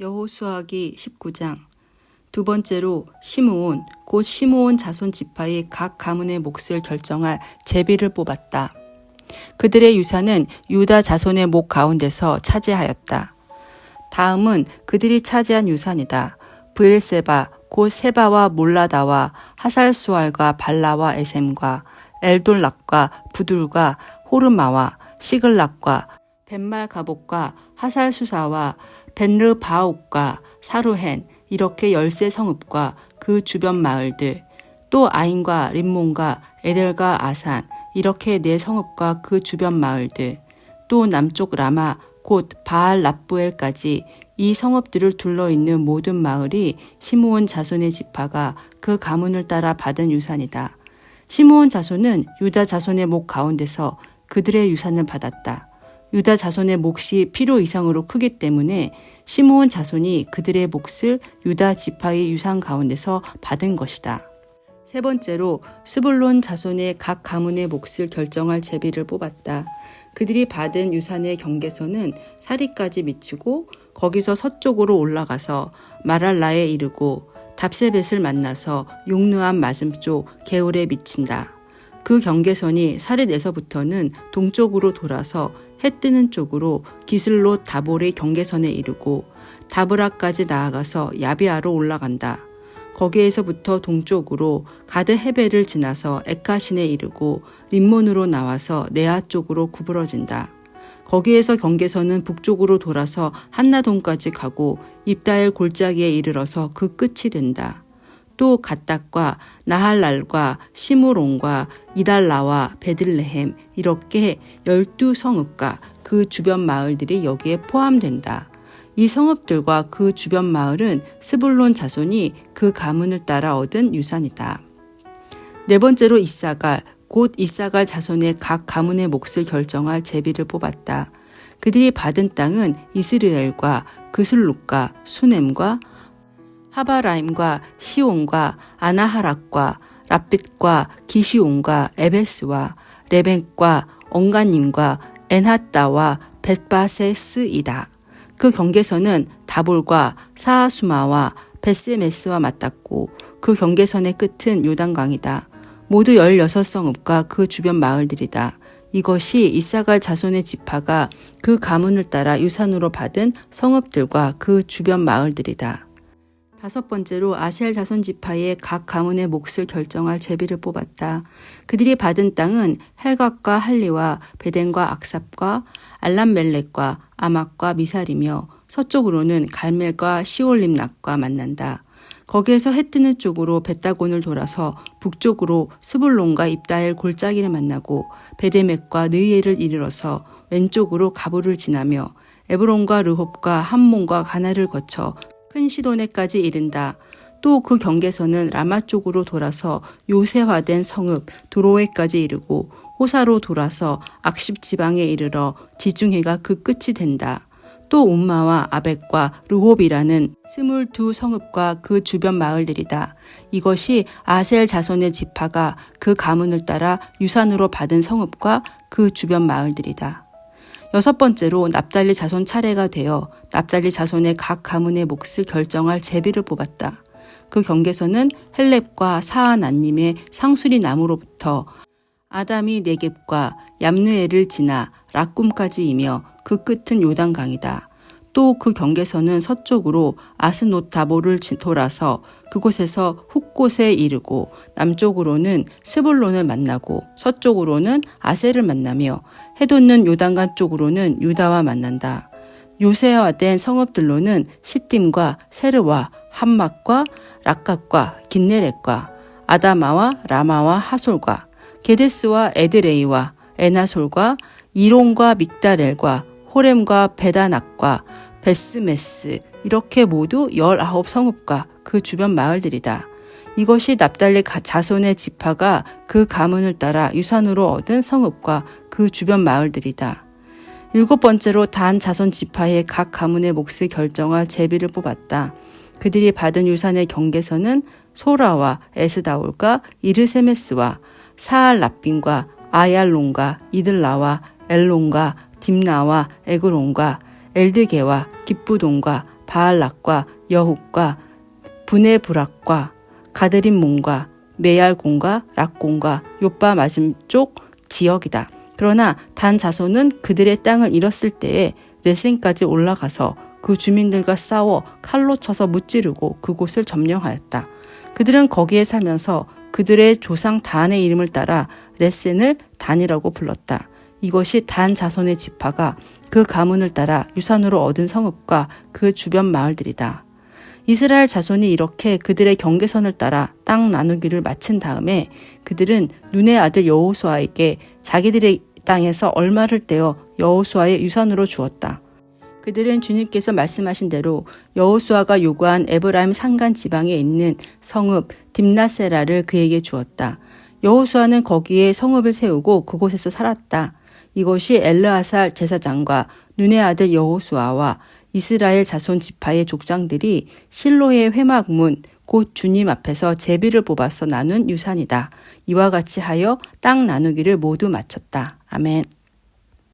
여호수아기 19장 두 번째로 시므온 곧 시므온 자손 지파의 각 가문의 몫을 결정할 제비를 뽑았다. 그들의 유산은 유다 자손의 목 가운데서 차지하였다. 다음은 그들이 차지한 유산이다. 브엘세바 곧 세바와 몰라다와 하살수알과 발라와 에셈과 엘돌락과 부둘과 호르마와 시글락과 벤말 가복과 하살수사와 벤르바옥과 사루헨 이렇게 열세 성읍과 그 주변 마을들 또 아인과 림몬과 에델과 아산 이렇게 네 성읍과 그 주변 마을들 또 남쪽 라마 곧 바알 납부엘까지 이 성읍들을 둘러 있는 모든 마을이 시므온 자손의 지파가 그 가문을 따라 받은 유산이다. 시므온 자손은 유다 자손의 목 가운데서 그들의 유산을 받았다. 유다 자손의 몫이 필요 이상으로 크기 때문에 시므온 자손이 그들의 몫을 유다 지파의 유산 가운데서 받은 것이다. 세 번째로 스불론 자손의 각 가문의 몫을 결정할 제비를 뽑았다. 그들이 받은 유산의 경계선은 사리까지 미치고 거기서 서쪽으로 올라가서 마랄라에 이르고 답세벳을 만나서 용르한 맞은쪽 개울에 미친다. 그 경계선이 사릿에서부터는 동쪽으로 돌아서 해 뜨는 쪽으로 기슬로 다볼의 경계선에 이르고 다브라까지 나아가서 야비아로 올라간다. 거기에서부터 동쪽으로 가드 헤벨을 지나서 에카신에 이르고 림몬으로 나와서 네아 쪽으로 구부러진다. 거기에서 경계선은 북쪽으로 돌아서 한나동까지 가고 입다엘 골짜기에 이르러서 그 끝이 된다. 또 갓닥과 나할랄과 시므론과 이달라와 베들레헴 이렇게 열두 성읍과 그 주변 마을들이 여기에 포함된다. 이 성읍들과 그 주변 마을은 스불론 자손이 그 가문을 따라 얻은 유산이다. 네 번째로 이사갈 곧 이사갈 자손의 각 가문의 몫을 결정할 제비를 뽑았다. 그들이 받은 땅은 이스라엘과 그슬룩과 수넴과 하바라임과 시온과 아나하락과 라빛과 기시온과 에베스와 레벤과 엉가님과 엔하따와 벳바세스이다. 그 경계선은 다볼과 사하수마와 베스메스와 맞닿고 그 경계선의 끝은 요단강이다. 모두 16성읍과 그 주변 마을들이다. 이것이 이사갈 자손의 지파가 그 가문을 따라 유산으로 받은 성읍들과 그 주변 마을들이다. 다섯 번째로 아셀 자손 지파의 각 가문의 몫을 결정할 제비를 뽑았다. 그들이 받은 땅은 헬각과 할리와 베덴과 악삽과 알람멜렉과 아막과 미살이며 서쪽으로는 갈멜과 시올림락과 만난다. 거기에서 해 뜨는 쪽으로 베다곤을 돌아서 북쪽으로 스불론과 입다엘 골짜기를 만나고 베데맥과 느이엘을 이르러서 왼쪽으로 가부를 지나며 에브론과 르홉과 함몬과 가나를 거쳐 큰 시도네까지 이른다. 또 그 경계선은 라마 쪽으로 돌아서 요새화된 성읍 도로에까지 이르고 호사로 돌아서 악십 지방에 이르러 지중해가 그 끝이 된다. 또 um마와 아벡과 르홉이라는 스물두 성읍과 그 주변 마을들이다. 이것이 아셀 자손의 지파가 그 가문을 따라 유산으로 받은 성읍과 그 주변 마을들이다. 여섯 번째로 납달리 자손 차례가 되어 납달리 자손의 각 가문의 몫을 결정할 제비를 뽑았다. 그 경계선은 헬렙과 사하나님의 상수리 나무로부터 아담이 네겝과 얌느에를 지나 락꿈까지이며 그 끝은 요단강이다. 또 그 경계선은 서쪽으로 아스노타보를 돌아서 그곳에서 훅곳에 이르고 남쪽으로는 스불론을 만나고 서쪽으로는 아셀을 만나며 해돋는 요단강 쪽으로는 유다와 만난다. 요새화된 성읍들로는 시딤과 세르와 함막과 락각과 긴네렛과 아다마와 라마와 하솔과 게데스와 에드레이와 에나솔과 이론과 믹다렐과 호렘과 베다낙과 베스메스 이렇게 모두 19 성읍과 그 주변 마을들이다. 이것이 납달리 자손의 지파가 그 가문을 따라 유산으로 얻은 성읍과 그 주변 마을들이다. 일곱 번째로 단 자손 지파의 각 가문의 몫을 결정할 제비를 뽑았다. 그들이 받은 유산의 경계선은 소라와 에스다올과 이르세메스와 사알 라빈과 아얄론과 이들라와 엘론과 딥나와 에그론과 엘드게와 기쁘돈과 바알락과 여훗과 부네브락과 가드림몬과 메얄공과 락공과 요빠 맞은쪽 지역이다. 그러나 단 자손은 그들의 땅을 잃었을 때에 레센까지 올라가서 그 주민들과 싸워 칼로 쳐서 무찌르고 그곳을 점령하였다. 그들은 거기에 살면서 그들의 조상 단의 이름을 따라 레센을 단이라고 불렀다. 이것이 단 자손의 지파가 그 가문을 따라 유산으로 얻은 성읍과 그 주변 마을들이다. 이스라엘 자손이 이렇게 그들의 경계선을 따라 땅 나누기를 마친 다음에 그들은 눈의 아들 여호수아에게 자기들의 땅에서 얼마를 떼어 여호수아의 유산으로 주었다. 그들은 주님께서 말씀하신 대로 여호수아가 요구한 에브라임 산간 지방에 있는 성읍 딥나세라를 그에게 주었다. 여호수아는 거기에 성읍을 세우고 그곳에서 살았다. 이것이 엘르아살 제사장과 눈의 아들 여호수아와 이스라엘 자손 지파의 족장들이 실로의 회막문 곧 주님 앞에서 제비를 뽑아서 나눈 유산이다. 이와 같이 하여 땅 나누기를 모두 마쳤다. 아멘.